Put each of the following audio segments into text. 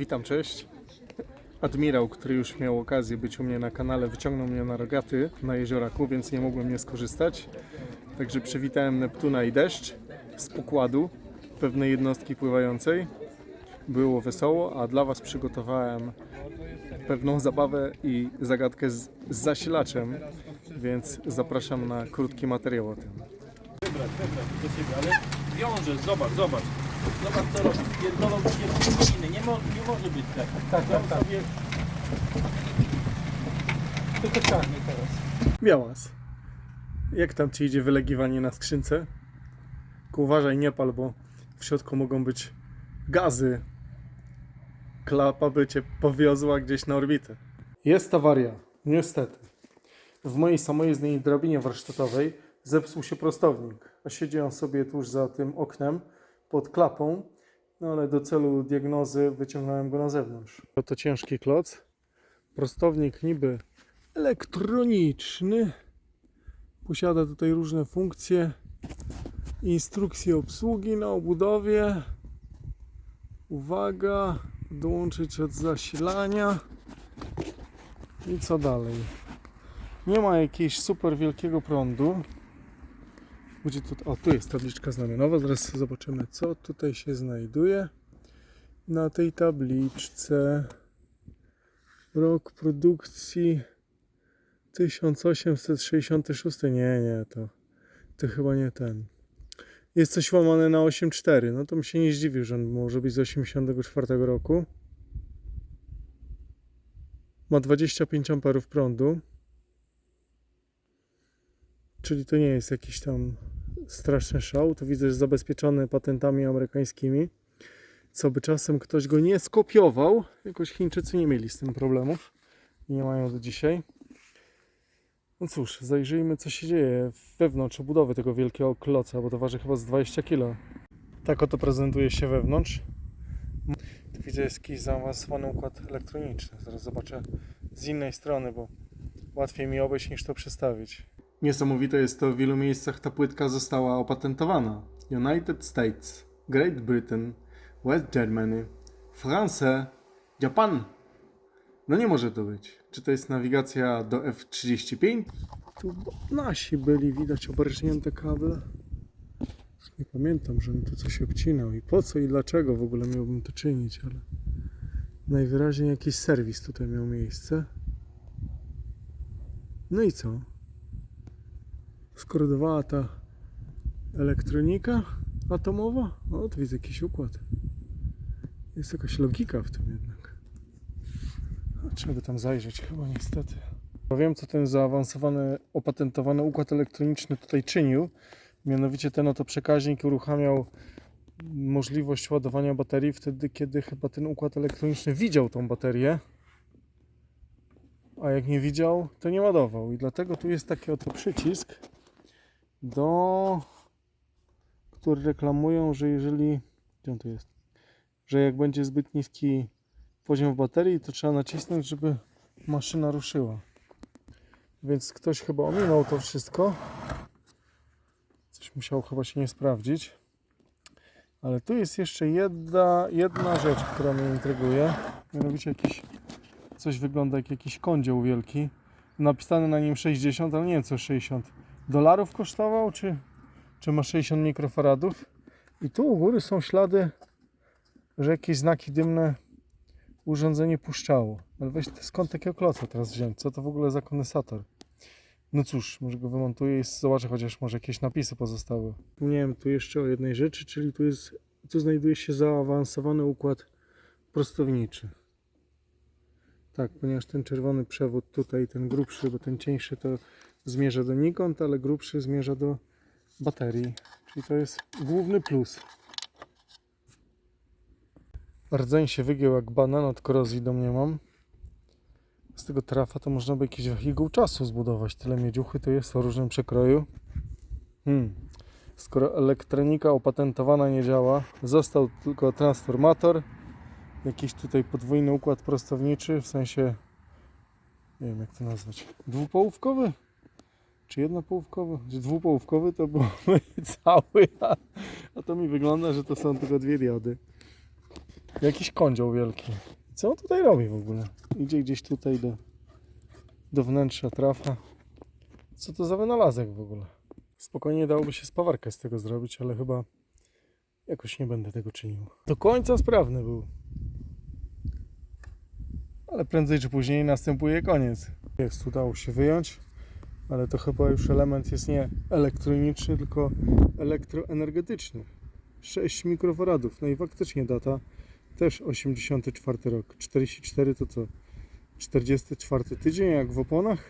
Witam, cześć. Admirał, który już miał okazję być u mnie na kanale, wyciągnął mnie na rogaty na jezioraku, więc nie mogłem nie skorzystać. Także przywitałem Neptuna i deszcz z pokładu pewnej jednostki pływającej. Było wesoło, a dla Was przygotowałem pewną zabawę i zagadkę z, z zasilaczem, więc zapraszam na krótki materiał o tym. Wybrać, wybrać do siebie, ale wiąże, zobacz, zobacz. Zobacz co robi. Pierdolą się inny. Nie, mo, nie może być tak. Tak, tak, tak. Sobie... Tylko czarny teraz. Białas. Jak tam Ci idzie wylegiwanie na skrzynce? Tylko uważaj, nie pal, bo w środku mogą być gazy. Klapa by Cię powiozła gdzieś na orbitę. Jest awaria, niestety. W mojej samojezdnej drabinie warsztatowej zepsuł się prostownik, a siedzi on sobie tuż za tym oknem pod klapą, no ale do celu diagnozy wyciągnąłem go na zewnątrz. To ciężki kloc. Prostownik niby elektroniczny. Posiada tutaj różne funkcje. Instrukcje obsługi na obudowie. Uwaga, dołączyć od zasilania. I co dalej? Nie ma jakiegoś super wielkiego prądu. Będzie tu, o, tu jest tabliczka znamionowa. Zaraz zobaczymy, co tutaj się znajduje na tej tabliczce. Rok produkcji 1866. Nie, nie, to, to chyba nie ten. Jest coś łamane na 8,4. No to bym się nie zdziwił, że on może być z 84 roku. Ma 25 amperów prądu. Czyli to nie jest jakiś tam straszny szał. To widzę, że zabezpieczony patentami amerykańskimi. Co by czasem ktoś go nie skopiował. Jakoś Chińczycy nie mieli z tym problemów. Nie mają do dzisiaj. No cóż, zajrzyjmy co się dzieje wewnątrz obudowy tego wielkiego kloca, bo to waży chyba z 20 kg. Tak oto prezentuje się wewnątrz. Tu widzę jest jakiś zaawansowany układ elektroniczny. Zaraz zobaczę z innej strony, bo łatwiej mi obejść niż to przestawić. Niesamowite jest to, w wielu miejscach ta płytka została opatentowana. United States, Great Britain, West Germany, France, Japan. No nie może to być. Czy to jest nawigacja do F35? Tu nasi byli, widać obarżnięte kable. Już Nie pamiętam, żebym tu coś obcinał i po co i dlaczego w ogóle miałbym to czynić, ale najwyraźniej jakiś serwis tutaj miał miejsce. No i co? Skorydowała ta elektronika atomowa? O, tu widzę jakiś układ. Jest jakaś logika w tym jednak. A Trzeba by tam zajrzeć chyba niestety. Bo Wiem co ten zaawansowany, opatentowany układ elektroniczny tutaj czynił. Mianowicie ten oto przekaźnik uruchamiał możliwość ładowania baterii wtedy, kiedy chyba ten układ elektroniczny widział tą baterię. A jak nie widział, to nie ładował. I dlatego tu jest taki oto przycisk, do który reklamują, że jeżeli. Gdzie on tu jest? Że jak będzie zbyt niski poziom w baterii, to trzeba nacisnąć, żeby maszyna ruszyła. Więc ktoś chyba ominął to wszystko. Coś musiało chyba się nie sprawdzić. Ale tu jest jeszcze jedna, jedna rzecz, która mnie intryguje. Mianowicie jakiś, coś wygląda jak jakiś kądzioł wielki. Napisane na nim 60, ale nie wiem co 60 dolarów kosztował, czy, czy ma 60 mikrofaradów. I tu u góry są ślady, że jakieś znaki dymne urządzenie puszczało. Ale weź skąd takiego kloca teraz wziąć? Co to w ogóle za kondensator? No cóż, może go wymontuję i zobaczę chociaż może jakieś napisy pozostały. Wspomniałem tu jeszcze o jednej rzeczy, czyli tu jest, tu znajduje się zaawansowany układ prostowniczy. Tak, ponieważ ten czerwony przewód tutaj, ten grubszy, bo ten cieńszy to zmierza do nikąd, ale grubszy zmierza do baterii. Czyli to jest główny plus. Rdzeń się wygiął jak banan, od korozji do mnie mam. Z tego trafa to można by jakiś wehikuł czasu zbudować. Tyle miedziuchy to jest o różnym przekroju. Hmm. Skoro elektronika opatentowana nie działa, został tylko transformator, jakiś tutaj podwójny układ prostowniczy, w sensie nie wiem jak to nazwać, dwupołówkowy? Czy jednopołówkowy? Czy dwupołówkowy to byłby cały, a, a to mi wygląda, że to są tylko dwie diody. Jakiś kądzioł wielki. Co on tutaj robi w ogóle? Idzie gdzieś tutaj do, do wnętrza trafa. Co to za wynalazek w ogóle? Spokojnie dałoby się spawarkę z tego zrobić, ale chyba jakoś nie będę tego czynił. Do końca sprawny był. Ale prędzej czy później następuje koniec. Jest, udało się wyjąć, ale to chyba już element jest nie elektroniczny, tylko elektroenergetyczny. 6 mikrofaradów. No i faktycznie data też 84 rok. 44 to co? 44 tydzień jak w oponach?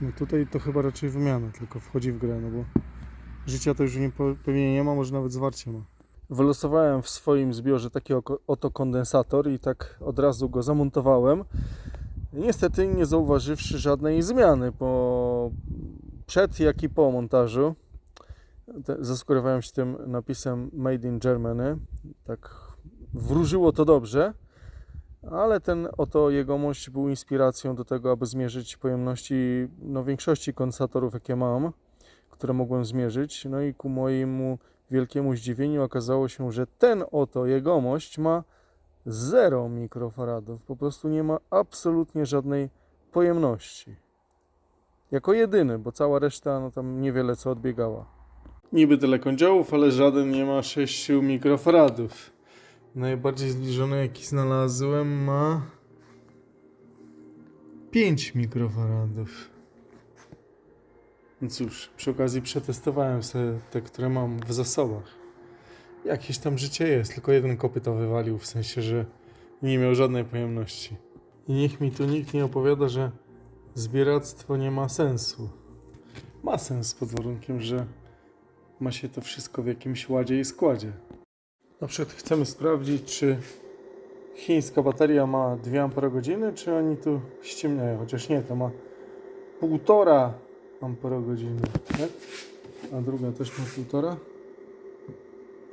No tutaj to chyba raczej wymiana tylko wchodzi w grę, no bo życia to już nie, pewnie nie ma, może nawet zwarcie ma. Wylosowałem w swoim zbiorze taki oto kondensator i tak od razu go zamontowałem. Niestety nie zauważywszy żadnej zmiany po przed jak i po montażu. Zaskurowałem się tym napisem Made in Germany. Tak wróżyło to dobrze, ale ten oto jegomość był inspiracją do tego, aby zmierzyć pojemności no, większości kondensatorów, jakie mam, które mogłem zmierzyć. No i ku mojemu wielkiemu zdziwieniu okazało się, że ten oto jegomość ma 0 mikrofaradów. Po prostu nie ma absolutnie żadnej pojemności. Jako jedyny, bo cała reszta no tam niewiele co odbiegała. Niby tyle kądziołów, ale żaden nie ma 6 mikrofaradów. Najbardziej zbliżony jaki znalazłem ma 5 mikrofaradów. No cóż, przy okazji przetestowałem sobie te, które mam w zasobach. Jakieś tam życie jest, tylko jeden kopyto wywalił, w sensie, że nie miał żadnej pojemności. I niech mi tu nikt nie opowiada, że zbieractwo nie ma sensu. Ma sens pod warunkiem, że ma się to wszystko w jakimś ładzie i składzie. Na przykład chcemy sprawdzić, czy chińska bateria ma 2 Ah, czy oni tu ściemniają. Chociaż nie, to ma 1,5 Ah, tak? A druga też ma 1,5?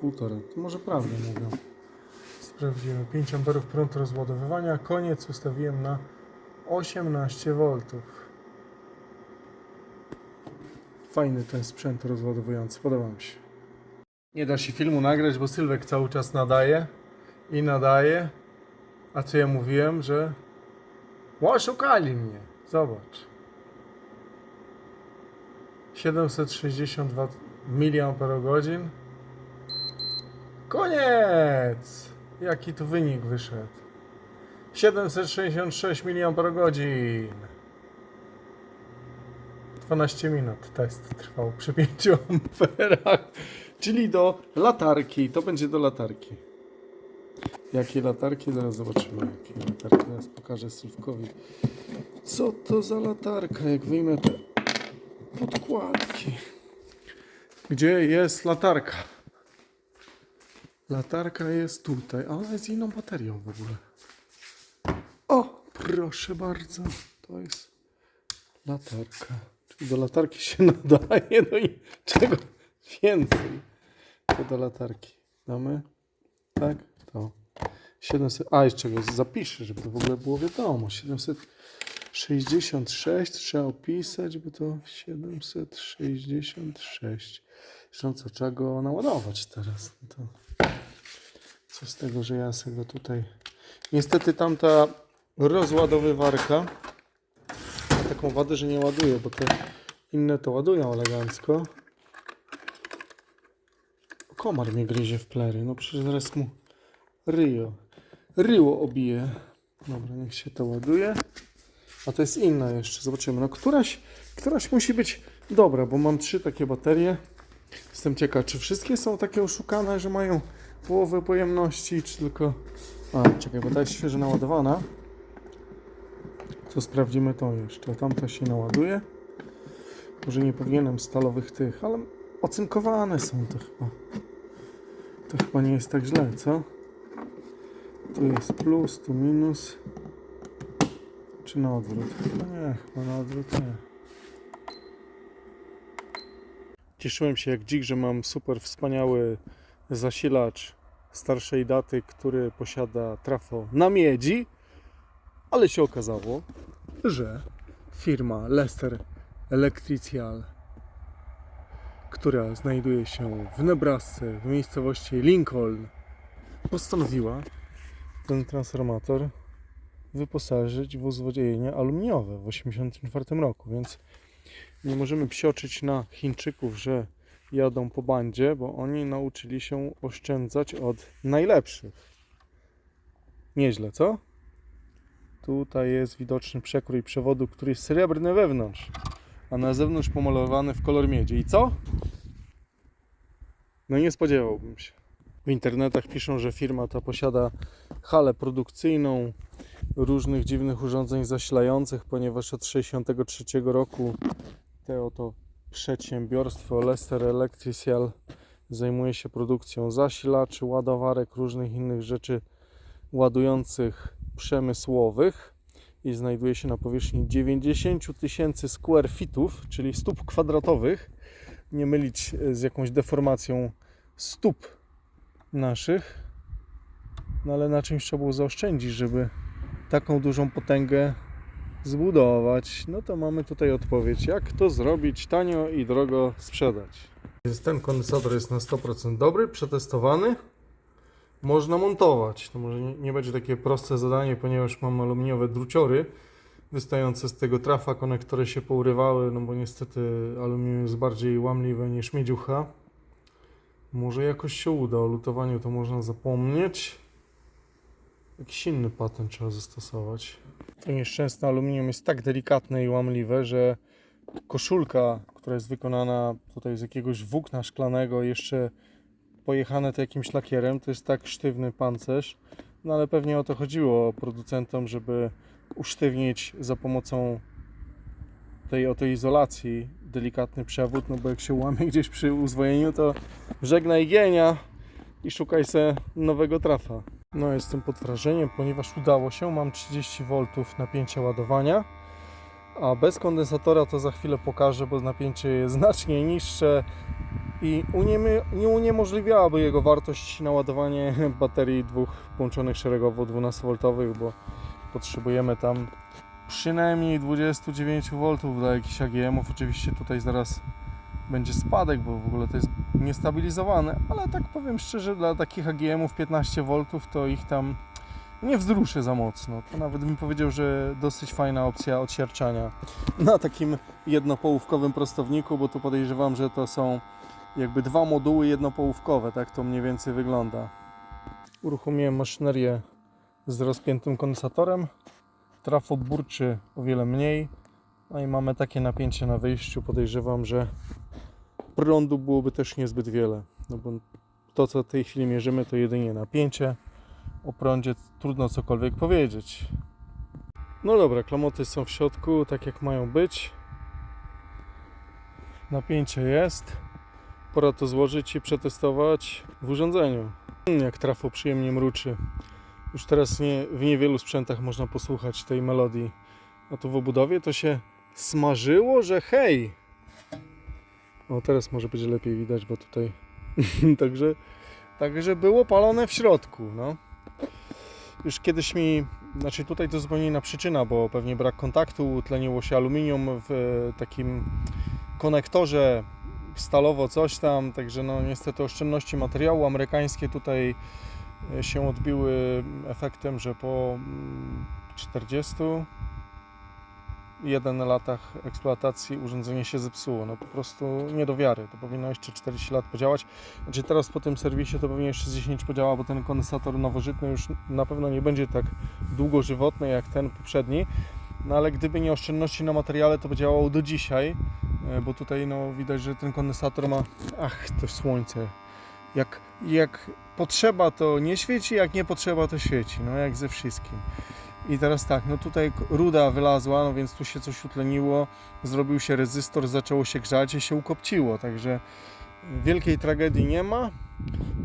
1,5. To może prawdę mówią. Sprawdzimy. 5 amperów prąd rozładowywania. Koniec ustawiłem na 18 V. Fajny ten sprzęt rozładowujący, podoba mi się. Nie da się filmu nagrać, bo Sylwek cały czas nadaje i nadaje. A co ja mówiłem, że oszukali mnie. Zobacz. 762 mAh. Koniec! Jaki tu wynik wyszedł? 766 mAh. 12 minut test trwał przy 5 amperach, czyli do latarki. To będzie do latarki. Jakie latarki? Zaraz zobaczymy. Jakie latarki? Teraz pokażę Sylwkowi. Co to za latarka? Jak wyjmę te podkładki. Gdzie jest latarka? Latarka jest tutaj, a ona jest inną baterią w ogóle. O, proszę bardzo. To jest latarka. Czyli do latarki się nadaje, no i czego więcej. To do latarki. Damy? Tak? To. 700. A, jeszcze go zapiszę, żeby to w ogóle było wiadomo. 766 trzeba opisać, bo to 766. Zresztą co, trzeba go naładować teraz. No to co z tego, że ja sobie go tutaj... Niestety tamta rozładowywarka ma taką wadę, że nie ładuje, bo te inne to ładują elegancko. Komar mnie gryzie w plery, no przecież zaraz mu ryjo, ryło obije. Dobra, niech się to ładuje. A to jest inna jeszcze, zobaczymy. No któraś, któraś musi być dobra, bo mam trzy takie baterie. Jestem ciekaw, czy wszystkie są takie oszukane, że mają połowę pojemności, czy tylko... A, czekaj, bo ta jest świeżo naładowana. To sprawdzimy to jeszcze. Tamta się naładuje. Może nie powinienem stalowych tych, ale ocynkowane są to chyba. To chyba nie jest tak źle, co? Tu jest plus, tu minus. Czy na odwrót? Nie, chyba na odwrót nie. Cieszyłem się jak dzik, że mam super wspaniały zasilacz starszej daty, który posiada trafo na miedzi, ale się okazało, że firma Lester Electricial, która znajduje się w Nebrasce, w miejscowości Lincoln, postanowiła ten transformator wyposażyć w uzwodnienie aluminiowe w 1984 roku, więc nie możemy psioczyć na Chińczyków, że jadą po bandzie, bo oni nauczyli się oszczędzać od najlepszych. Nieźle, co? Tutaj jest widoczny przekrój przewodu, który jest srebrny wewnątrz, a na zewnątrz pomalowany w kolor miedzi. I co? No nie spodziewałbym się. W internetach piszą, że firma ta posiada halę produkcyjną różnych dziwnych urządzeń zasilających, ponieważ od 1963 roku te oto przedsiębiorstwo Lester Electricial zajmuje się produkcją zasilaczy, ładowarek, różnych innych rzeczy ładujących przemysłowych i znajduje się na powierzchni 90 tysięcy square feetów, czyli stóp kwadratowych. Nie mylić z jakąś deformacją stóp naszych. No ale na czymś trzeba było zaoszczędzić, żeby taką dużą potęgę zbudować. No to mamy tutaj odpowiedź, jak to zrobić tanio i drogo sprzedać. Ten kondensator jest na 100% dobry, przetestowany. Można montować. To może nie będzie takie proste zadanie, ponieważ mam aluminiowe druciory wystające z tego trafa, konektory się pourywały, no bo niestety aluminium jest bardziej łamliwe niż miedziucha. Może jakoś się uda, o lutowaniu to można zapomnieć. Jakiś inny patent trzeba zastosować. To nieszczęsne aluminium jest tak delikatne i łamliwe, że koszulka, która jest wykonana tutaj z jakiegoś włókna szklanego, jeszcze pojechane to jakimś lakierem, to jest tak sztywny pancerz. No ale pewnie o to chodziło producentom, żeby usztywnić za pomocą tej oto izolacji delikatny przewód, no bo jak się łamie gdzieś przy uzwojeniu, to żegnaj gienia i szukaj se nowego trafa. No jestem pod wrażeniem, ponieważ udało się, mam 30 V napięcia ładowania, a bez kondensatora to za chwilę pokażę, bo napięcie jest znacznie niższe i nie uniemożliwiałaby jego wartość na ładowanie baterii dwóch połączonych szeregowo 12V, bo potrzebujemy tam przynajmniej 29 V dla jakichś AGM-ów. Oczywiście tutaj zaraz będzie spadek, bo w ogóle to jest niestabilizowane, ale tak powiem szczerze, dla takich AGM-ów 15 V to ich tam nie wzruszy za mocno. To nawet bym powiedział, że dosyć fajna opcja odsierczania na takim jednopołówkowym prostowniku, bo tu podejrzewam, że to są jakby dwa moduły jednopołówkowe, tak to mniej więcej wygląda. Uruchomiłem maszynerię z rozpiętym kondensatorem. Trafo burczy o wiele mniej. No i mamy takie napięcie na wyjściu. Podejrzewam, że prądu byłoby też niezbyt wiele. No bo to, co w tej chwili mierzymy, to jedynie napięcie. O prądzie trudno cokolwiek powiedzieć. No dobra, klamoty są w środku, tak jak mają być. Napięcie jest. Pora to złożyć i przetestować w urządzeniu. Mm, Jak trafo przyjemnie mruczy. Już teraz nie, w niewielu sprzętach można posłuchać tej melodii. A tu w obudowie to się smażyło, że hej! O, teraz może będzie lepiej widać, bo tutaj... także, także było palone w środku, no. Już kiedyś mi... Znaczy tutaj to zupełnie inna przyczyna, bo pewnie brak kontaktu, utleniło się aluminium w e, takim konektorze stalowo coś tam, także no niestety oszczędności materiału amerykańskie tutaj e, się odbiły efektem, że po mm, 40 1 latach eksploatacji urządzenie się zepsuło. No po prostu nie do wiary. To powinno jeszcze 40 lat podziałać. Znaczy teraz po tym serwisie to pewnie jeszcze z 10 podziała, bo ten kondensator nowożytny już na pewno nie będzie tak długożywotny jak ten poprzedni. No ale gdyby nie oszczędności na materiale, to by działało do dzisiaj, e, bo tutaj no widać, że ten kondensator ma... Ach, to słońce. Jak, jak potrzeba, to nie świeci, jak nie potrzeba, to świeci. No jak ze wszystkim. I teraz tak, no tutaj ruda wylazła, no więc tu się coś utleniło, zrobił się rezystor, zaczęło się grzać i się ukopciło, także wielkiej tragedii nie ma.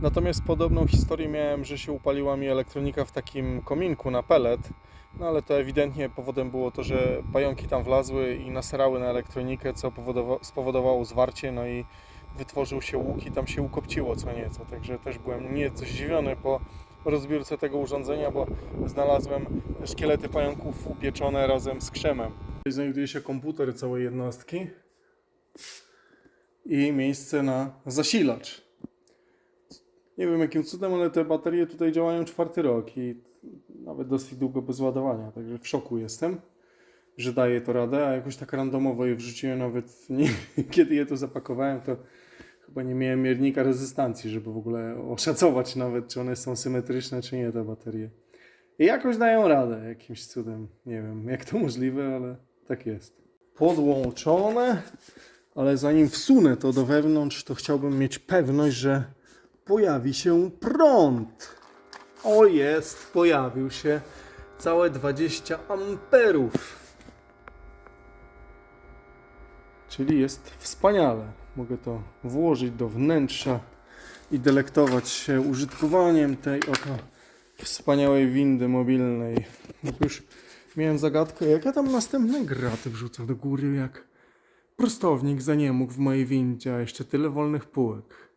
Natomiast podobną historię miałem, że się upaliła mi elektronika w takim kominku na pelet, no ale to ewidentnie powodem było to, że pająki tam wlazły i naserały na elektronikę, co powodowa- spowodowało zwarcie, no i wytworzył się łuk i tam się ukopciło co nieco, także też byłem nieco zdziwiony po rozbiórce tego urządzenia, bo znalazłem szkielety pająków upieczone razem z krzemem. Tutaj znajduje się komputer całej jednostki i miejsce na zasilacz. Nie wiem jakim cudem, ale te baterie tutaj działają czwarty rok i nawet dosyć długo bez ładowania, także w szoku jestem, że daje to radę, a jakoś tak randomowo je wrzuciłem nawet, nie, kiedy je tu zapakowałem, to chyba nie miałem miernika rezystancji, żeby w ogóle oszacować nawet, czy one są symetryczne, czy nie te baterie. I jakoś dają radę jakimś cudem, nie wiem jak to możliwe, ale tak jest. Podłączone, ale zanim wsunę to do wewnątrz, to chciałbym mieć pewność, że pojawi się prąd. O jest, pojawił się całe 20 amperów. Czyli jest wspaniale. Mogę to włożyć do wnętrza i delektować się użytkowaniem tej oto wspaniałej windy mobilnej. Już miałem zagadkę, jak ja tam następne graty wrzucę do góry, jak prostownik za nie mógł w mojej windzie, a jeszcze tyle wolnych półek.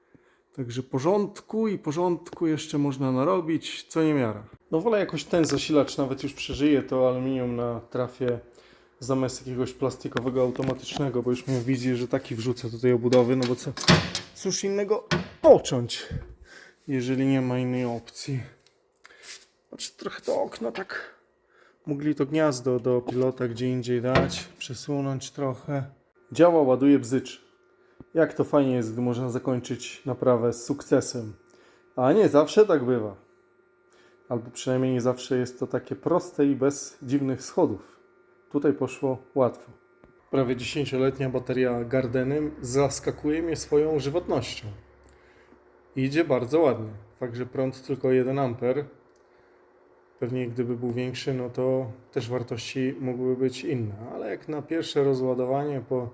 Także porządku i porządku jeszcze można narobić, co nie miara. No wolę jakoś ten zasilacz, nawet już przeżyje to aluminium na trafie zamiast jakiegoś plastikowego automatycznego, bo już miałem wizję, że taki wrzucę do tej obudowy, no bo co, cóż innego począć, jeżeli nie ma innej opcji. Znaczy trochę to okno tak, mogli to gniazdo do pilota gdzie indziej dać, przesunąć trochę. Działa, ładuje, bzycz. Jak to fajnie jest, gdy można zakończyć naprawę z sukcesem. A nie zawsze tak bywa. Albo przynajmniej nie zawsze jest to takie proste i bez dziwnych schodów. Tutaj poszło łatwo. Prawie 10-letnia bateria Gardenem zaskakuje mnie swoją żywotnością. Idzie bardzo ładnie. Fakt, że prąd tylko 1 amper. Pewnie gdyby był większy, no to też wartości mogłyby być inne. Ale jak na pierwsze rozładowanie po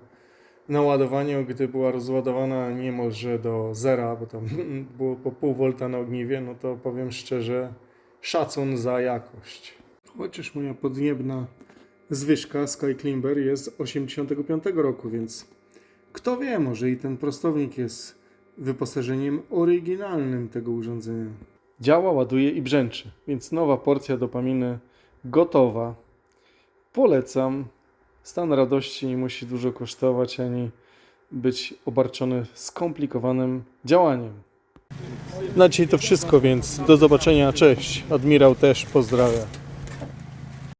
naładowaniu, gdy była rozładowana niemalże do zera, bo tam było po pół volta na ogniwie, no to powiem szczerze, szacun za jakość. Chociaż moja podniebna zwyżka Sky Climber jest z 85 roku, więc kto wie, może i ten prostownik jest wyposażeniem oryginalnym tego urządzenia. Działa, ładuje i brzęczy, więc nowa porcja dopaminy gotowa. Polecam. Stan radości nie musi dużo kosztować ani być obarczony skomplikowanym działaniem. Na dzisiaj to wszystko, więc do zobaczenia. Cześć. Admirał też pozdrawia.